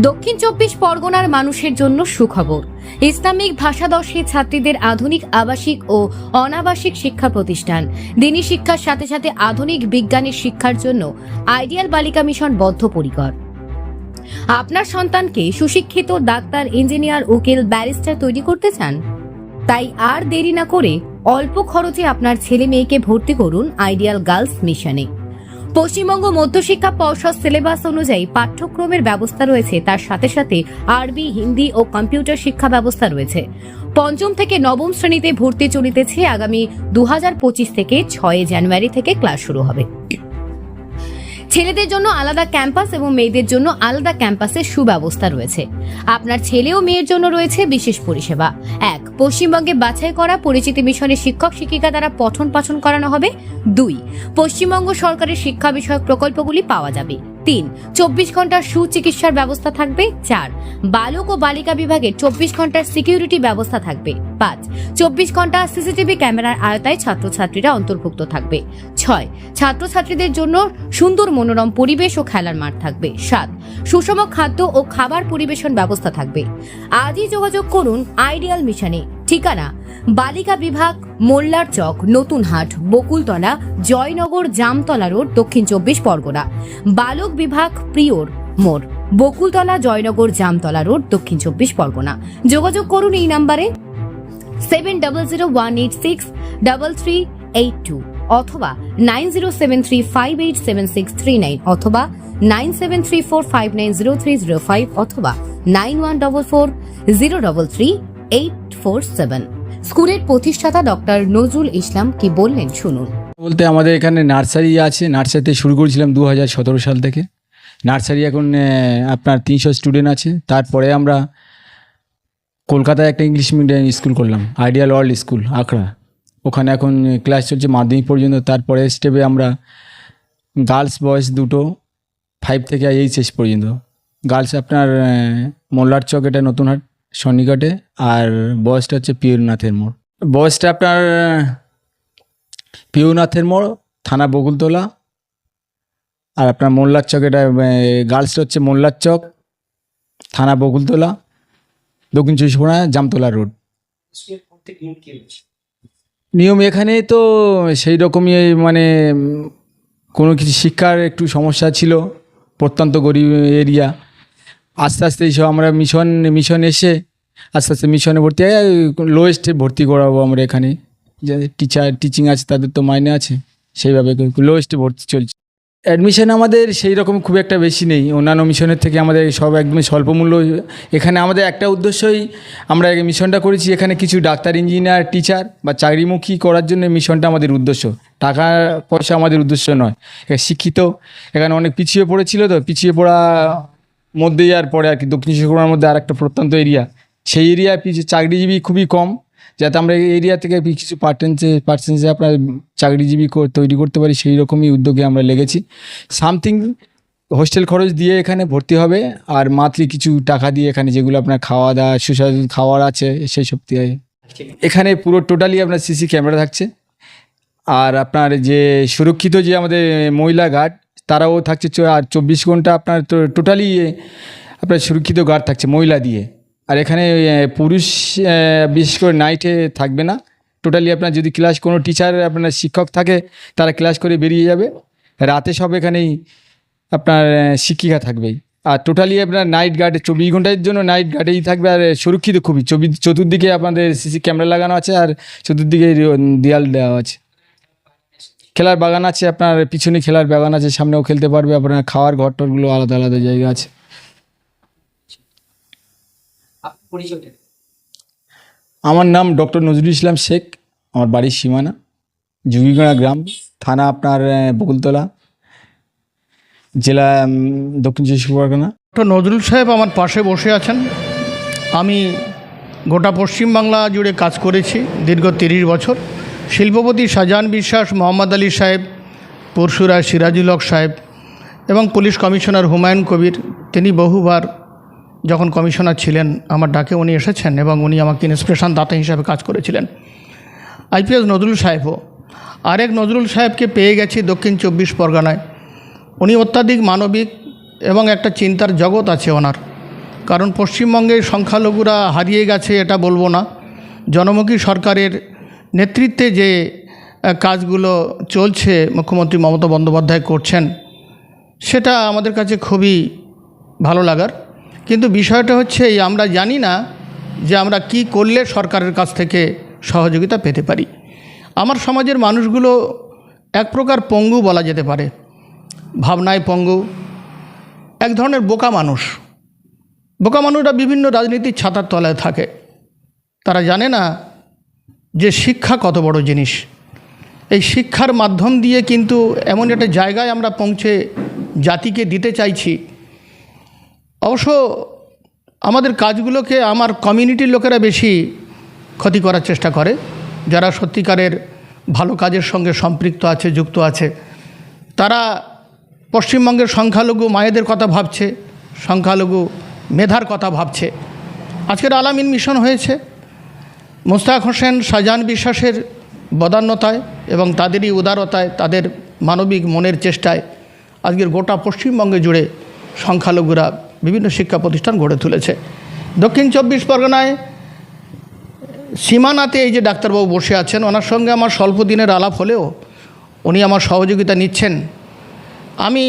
দক্ষিণ চব্বিশ পরগনার মানুষের জন্য সুখবর। ইসলামিক ভাষাদর্শী ছাত্রীদের আধুনিক আবাসিক ও অনাবাসিক শিক্ষা প্রতিষ্ঠান। দিনী শিক্ষার সাথে সাথে আধুনিক বিজ্ঞানের শিক্ষার জন্য আইডিয়াল বালিকা মিশন বদ্ধপরিকর। আপনার সন্তানকে সুশিক্ষিত ডাক্তার, ইঞ্জিনিয়ার, উকিল, ব্যারিস্টার তৈরি করতে চান? তাই আর দেরি না করে অল্প খরচে আপনার ছেলে মেয়েকে ভর্তি করুন আইডিয়াল গার্লস মিশনে। পশ্চিমবঙ্গ মধ্যশিক্ষা পর্ষদ সিলেবাস অনুযায়ী পাঠ্যক্রমের ব্যবস্থা রয়েছে। তার সাথে সাথে আরবি, হিন্দি ও কম্পিউটার শিক্ষা ব্যবস্থা রয়েছে। পঞ্চম থেকে নবম শ্রেণীতে ভর্তি চলিতেছে আগামী দু হাজার পঁচিশ থেকে ছয় জানুয়ারি থেকে ক্লাস শুরু হবে। ছেলেদের জন্য আলাদা ক্যাম্পাস এবং মেয়েদের জন্য আলাদা ক্যাম্পাসের সুব্যবস্থা রয়েছে। আপনার ছেলে ও মেয়ের জন্য রয়েছে বিশেষ পরিষেবা। এক, পশ্চিমবঙ্গে বাছাই করা পরিচিতি মিশনের শিক্ষক শিক্ষিকা দ্বারা পঠন পাঠন করানো হবে। দুই, পশ্চিমবঙ্গ সরকারের শিক্ষা বিষয়ক প্রকল্পগুলি পাওয়া যাবে। তিন, চব্বিশ ঘণ্টার সুচিকিৎসার ব্যবস্থা থাকবে। চার, বালক ও বালিকা বিভাগে চব্বিশ ঘণ্টার সিকিউরিটি ব্যবস্থা থাকবে। পাঁচ। চব্বিশ ঘণ্টা সিসিটিভি ক্যামেরার আয়তায় ছাত্রছাত্রীরা অন্তর্ভুক্ত থাকবে। ছয়। ছাত্রছাত্রীদের জন্য সুন্দর মনোরম পরিবেশ ও খেলার মাঠ থাকবে। সাত। সুষম খাদ্য ও খাবার পরিবেশন ব্যবস্থা থাকবে। আজই যোগাযোগ করুন আইডিয়াল মিশনে। ঠিকানা? বালিকা বিভাগ, মোল্লার চক নতুন হাট বকুলতলা, জয়নগর, জামতলা রোড, দক্ষিণ চব্বিশ পরগনা। বালক বিভাগ, প্রিয়র মোড়। বকুলতলা, জয়নগর, জামতলা রোড, দক্ষিণ চব্বিশ পরগনা। যোগাযোগ করুন এই নাম্বারে। Seven double zero one eight six double three eight two অথবা nine zero seven three five eight seven six three nine অথবা nine seven three four five nine zero three zero five অথবা nine one double four zero double three eight four seven স্কুলের প্রতিষ্ঠাতা doctor Nazrul Islam কি বললেন শুনুন। বলতে আমাদের এখানে নার্সারি আছে, নার্সারিতে শুরু করেছিলাম দু হাজার সতেরো সাল থেকে। নার্সারি এখন আপনার তিনশো স্টুডেন্ট আছে, তারপরে আমরা কলকাতায় একটা ইংলিশ মিডিয়াম স্কুল করলাম আইডিয়াল ওয়ার্ল্ড স্কুল আখড়া। ওখানে এখন ক্লাস চলছে মাধ্যমিক পর্যন্ত তারপরে স্টেপে আমরা গার্লস বয়েজ দুটো ফাইভ থেকে এইচএস পর্যন্ত। গার্লস আপনার মোল্লার চক এটা নতুন হাট সন্নিকটে আর বয়েসটা হচ্ছে পিয়রনাথের মোড়। বয়েসটা আপনার আহ, পিউনাথের মোড় থানা বকুলতলা। আর আপনার মোল্লার চক এটা গার্লসটা হচ্ছে মোল্লার চক থানা বকুলতলা। দক্ষিণ চব্বিশ পরগনা, জামতলা রোড নিয়ম এখানে তো সেই রকমই মানে কোনো কিছু শিক্ষার একটু সমস্যা ছিল, প্রত্যন্ত গরিব এরিয়া আস্তে আস্তে এইসব আমরা মিশন মিশন এসে আস্তে আস্তে মিশনে ভর্তি হয় লোয়েস্টে ভর্তি করাবো আমরা এখানে। যাদের টিচার টিচিং আছে, তাদের তো মাইনে আছে, সেইভাবে লোয়েস্টে ভর্তি চলছে। অ্যাডমিশন আমাদের সেই রকম খুব একটা বেশি নেই। অন্যান্য মিশনের থেকে আমাদের সব একদম স্বল্প মূল্য। এখানে আমাদের একটা উদ্দেশ্যই আমরা মিশনটা করেছি, এখানে কিছু ডাক্তার ইঞ্জিনিয়ার টিচার বা চাকরিমুখী করার জন্য মিশনটা আমাদের উদ্দেশ্য। টাকা পয়সা আমাদের উদ্দেশ্য নয়। শিক্ষিত, এখানে অনেক পিছিয়ে পড়েছিল তো, পিছিয়ে পড়া মধ্যেই আর পরে আর কি, দক্ষিণ চব্বিশ পরগনার মধ্যে আর একটা প্রত্যন্ত এরিয়া সেই এরিয়ায় পিছিয়ে চাকরিজীবী খুবই কম। যাতে আমরা এই এরিয়া থেকে কিছু পার্সেন্টে পার্সেন্টে আপনার চাকরিজীবী তৈরি করতে পারি, সেই রকমই উদ্যোগে আমরা লেগেছি। সামথিং হোস্টেল খরচ দিয়ে এখানে ভর্তি হবে, আর মাত্রই কিছু টাকা দিয়ে এখানে যেগুলো আপনার খাওয়া দাওয়া সুস্বাদু খাওয়ার আছে, সেই সব দিয়ে এখানে পুরো টোটালি আপনার সিসি ক্যামেরা থাকছে। আর আপনার যে সুরক্ষিত যে আমাদের মহিলা গার্ড তারাও থাকছে আর চব্বিশ ঘণ্টা আপনার টোটালি আপনার সুরক্ষিত গার্ড থাকছে মহিলা দিয়ে। আর এখানে পুরুষ বিশেষ করে নাইটে থাকবে না। টোটালি আপনার যদি ক্লাস কোনো টিচার আপনার শিক্ষক থাকে, তারা ক্লাস করে বেরিয়ে যাবে। রাতে সব এখানেই আপনার শিক্ষিকা থাকবেই। আর টোটালি আপনার নাইট গার্ডে চব্বিশ ঘণ্টার জন্য নাইট গার্ডেই থাকবে। আর সুরক্ষিত খুবই। চব্বিশ চতুর্দিকে আপনাদের সিসি ক্যামেরা লাগানো আছে আর চতুর্দিকে দেয়াল দেওয়া আছে। খেলার বাগান আছে, আপনার পিছনে খেলার বাগান আছে, সামনেও খেলতে পারবে। আপনার খাওয়ার ঘর টরগুলো আলাদা আলাদা জায়গা আছে। আমার নাম ডক্টর নজরুল ইসলাম শেখ আমার বাড়ির সীমানা জুগিগড়া গ্রাম থানা আপনার বকুলতলা জেলা দক্ষিণ চব্বিশ পরগনা। ডক্টর নজরুল সাহেব আমার পাশে বসে আছেন। আমি গোটা পশ্চিমবাংলা জুড়ে কাজ করেছি দীর্ঘ তিরিশ বছর। শিল্পপতি শাহজাহান বিশ্বাস মোহাম্মদ আলী সাহেব পরশুরা সিরাজুল হক সাহেব এবং পুলিশ কমিশনার হুমায়ুন কবির তিনি বহুবার যখন কমিশনার ছিলেন, আমার ডাকে উনি এসেছেন এবং উনি আমাকে ইন্সপিরেশন দাতা হিসাবে কাজ করেছিলেন। আইপিএস নজরুল সাহেবও। আরেক নজরুল সাহেবকে পেয়ে গেছি দক্ষিণ চব্বিশ পরগনায়। উনি অত্যাধিক মানবিক এবং একটা চিন্তার জগৎ আছে ওনার। কারণ পশ্চিমবঙ্গে সংখ্যালঘুরা হারিয়ে গেছে, এটা বলব না। জনমুখী সরকারের নেতৃত্বে যে কাজগুলো চলছে, মুখ্যমন্ত্রী মমতা বন্দ্যোপাধ্যায় করছেন, সেটা আমাদের কাছে খুবই ভালো লাগার। কিন্তু বিষয়টা হচ্ছে এই, আমরা জানি না যে আমরা কি করলে সরকারের কাছ থেকে সহযোগিতা পেতে পারি। আমার সমাজের মানুষগুলো এক প্রকার পঙ্গু বলা যেতে পারে। ভাবনায় পঙ্গু, এক ধরনের বোকা মানুষ। বোকা মানুষরা বিভিন্ন রাজনীতির ছাতার তলায় থাকে। তারা জানে না যে শিক্ষা কত বড় জিনিস। এই শিক্ষার মাধ্যম দিয়ে কিন্তু এমন একটা জায়গায় আমরা পৌঁছে জাতিকে দিতে চাইছি। অবশ্য আমাদের কাজগুলোকে আমার কমিউনিটির লোকেরা বেশি ক্ষতি করার চেষ্টা করে, যারা সত্যিকারের ভালো কাজের সঙ্গে সম্পৃক্ত আছে, যুক্ত আছে। তারা পশ্চিমবঙ্গের সংখ্যালঘু মায়েদের কথা ভাবছে, সংখ্যালঘু মেধার কথা ভাবছে। আজকের আলামিন মিশন হয়েছে। মোস্তাক হোসেন, শাহজাহান বিশ্বাসের বদান্যতায় এবং তাদেরই উদারতায়, তাদের মানবিক মনের চেষ্টায় আজকের গোটা পশ্চিমবঙ্গে জুড়ে সংখ্যালঘুরা বিভিন্ন শিক্ষা প্রতিষ্ঠান গড়ে তুলেছে। দক্ষিণ চব্বিশ পরগনায় সীমানাতে এই যে ডাক্তারবাবু বসে আছেন, ওনার সঙ্গে আমার স্বল্প দিনের আলাপ হলেও উনি আমার সহযোগিতা নিচ্ছেন। আমি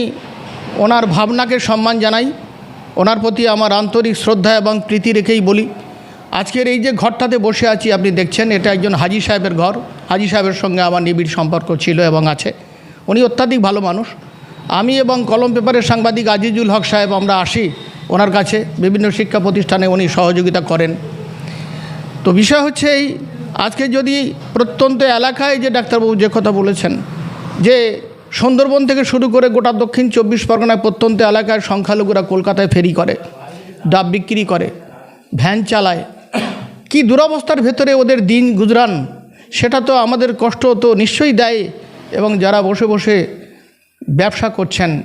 ওনার ভাবনাকে সম্মান জানাই, ওনার প্রতি আমার আন্তরিক শ্রদ্ধা এবং প্রীতি রেখেই বলি, আজকের এই যে ঘরটাতে বসে আছি আপনি দেখছেন, এটা একজন হাজি সাহেবের ঘর। হাজি সাহেবের সঙ্গে আমার নিবিড় সম্পর্ক ছিল এবং আছে। উনি অত্যাধিক ভালো মানুষ। আমি এবং কলম পেপারের সাংবাদিক আজিজুল হক সাহেব আমরা আসি ওনার কাছে, বিভিন্ন শিক্ষা প্রতিষ্ঠানে উনি সহযোগিতা করেন। তো বিষয় হচ্ছে এই, আজকে যদি প্রত্যন্ত এলাকায় যে ডাক্তারবাবু যে কথা বলেছেন, যে সুন্দরবন থেকে শুরু করে গোটা দক্ষিণ চব্বিশ পরগনায় প্রত্যন্ত এলাকায় সংখ্যালঘুরা কলকাতায় ফেরি করে, ডাব বিক্রি করে, ভ্যান চালায়, কি দুরবস্থার ভেতরে ওদের দিন গুজরান, সেটা তো আমাদের কষ্ট তো নিশ্চয়ই দেয় এবং যারা বসে বসে ব্যবসা করছেন,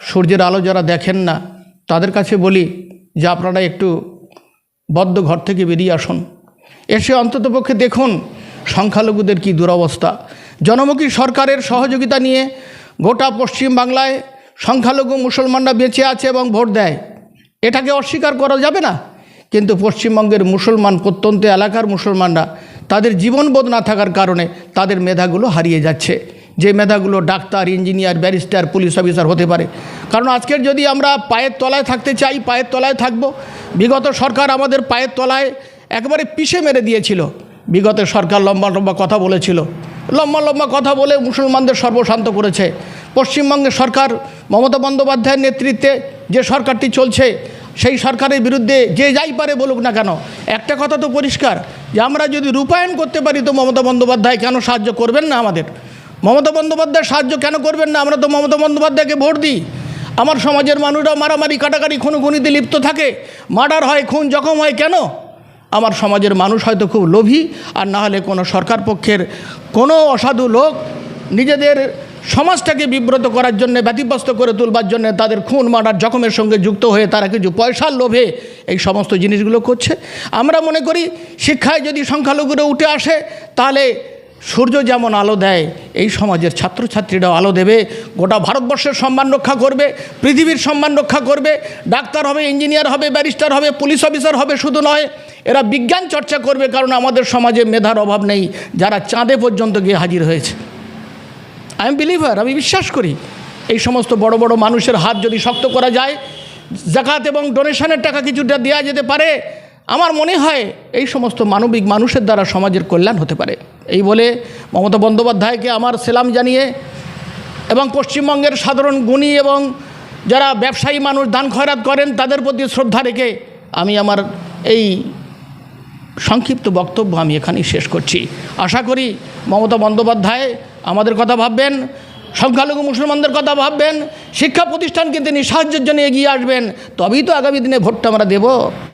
সূর্যের আলো যারা দেখেন না, তাদের কাছে বলি যে আপনারা একটু বদ্ধ ঘর থেকে বেরিয়ে আসুন। এসে অন্ততপক্ষে দেখুন সংখ্যালঘুদের কি দুরবস্থা। জনমুখী সরকারের সহযোগিতা নিয়ে গোটা পশ্চিম বাংলায় সংখ্যালঘু মুসলমানরা বেঁচে আছে এবং ভোট দেয়। এটাকে অস্বীকার করা যাবে না। কিন্তু পশ্চিমবঙ্গের মুসলমান, প্রত্যন্ত এলাকার মুসলমানরা তাদের জীবনবোধ না থাকার কারণে তাদের মেধাগুলো হারিয়ে যাচ্ছে। যে মেধাগুলো doctor, engineer, barrister, police officer হতে পারে। কারণ আজকের যদি আমরা পায়ের তলায় থাকতে চাই, পায়ের তলায় থাকব। বিগত সরকার আমাদের পায়ের তলায় একবারে পিষে মেরে দিয়েছিল। বিগত সরকার লম্বা লম্বা কথা বলেছিল। লম্বা লম্বা কথা বলে মুসলমানদের সর্বশান্ত করেছে। পশ্চিমবঙ্গের সরকার, মমতা বন্দ্যোপাধ্যায়ের নেতৃত্বে যে সরকারটি চলছে, সেই সরকারের বিরুদ্ধে যে যাই পারে বলুক না কেন, একটা কথা তো পরিষ্কার, যে আমরা যদি রূপায়ণ করতে পারি তো মমতা বন্দ্যোপাধ্যায় কেন সাহায্য করবেন না আমাদের? মমতা বন্দ্যোপাধ্যায় সাহায্য কেন করবেন না? আমরা তো মমতা বন্দ্যোপাধ্যায়কে ভোট দিই। আমার সমাজের মানুষরা মারামারি, কাটাকাটি, খুনোখুনিতে লিপ্ত থাকে। মার্ডার হয়, খুন জখম হয় কেন? আমার সমাজের মানুষ হয়তো খুব লোভী, আর না হলে কোনো সরকার পক্ষের কোনো অসাধু লোক নিজেদের সমাজটাকে বিব্রত করার জন্য, ব্যতিব্যস্ত করে তুলবার জন্য তাদের খুন, মার্ডার, জখমের সঙ্গে যুক্ত হয়ে তারা কিছু পয়সার লোভে এই সমস্ত জিনিসগুলো করছে। আমরা মনে করি, শিক্ষায় যদি সংখ্যালঘুরা উঠে আসে, তাহলে সূর্য যেমন আলো দেয়, এই সমাজের ছাত্রছাত্রীরাও আলো দেবে। গোটা ভারতবর্ষের সম্মান রক্ষা করবে, পৃথিবীর সম্মান রক্ষা করবে। ডাক্তার হবে, ইঞ্জিনিয়ার হবে, ব্যারিস্টার হবে, পুলিশ অফিসার হবে শুধু নয়, এরা বিজ্ঞান চর্চা করবে কারণ আমাদের সমাজে মেধার অভাব নেই, যারা চাঁদে পর্যন্ত গিয়ে হাজির হয়েছে। আই এম বিলিভার আমি বিশ্বাস করি, এই সমস্ত বড় বড় মানুষের হাত যদি শক্ত করা যায়, জাকাত এবং ডোনেশনের টাকা কিছুটা দেওয়া যেতে পারে আমার মনে হয় এই সমস্ত মানবিক মানুষের দ্বারা সমাজের কল্যাণ হতে পারে। এই বলে মমতা বন্দ্যোপাধ্যায়কে আমার সেলাম জানিয়ে এবং পশ্চিমবঙ্গের সাধারণ গুণী এবং যারা ব্যবসায়ী মানুষ দান খয়রাত করেন, তাদের প্রতি শ্রদ্ধা রেখে আমি আমার এই সংক্ষিপ্ত বক্তব্য আমি এখানেই শেষ করছি। আশা করি মমতা বন্দ্যোপাধ্যায় আমাদের কথা ভাববেন, সংখ্যালঘু মুসলমানদের কথা ভাববেন, শিক্ষা প্রতিষ্ঠানকে তিনি সাহায্যের জন্য এগিয়ে আসবেন, তবেই তো আগামী দিনে ভোটটা আমরা দেব।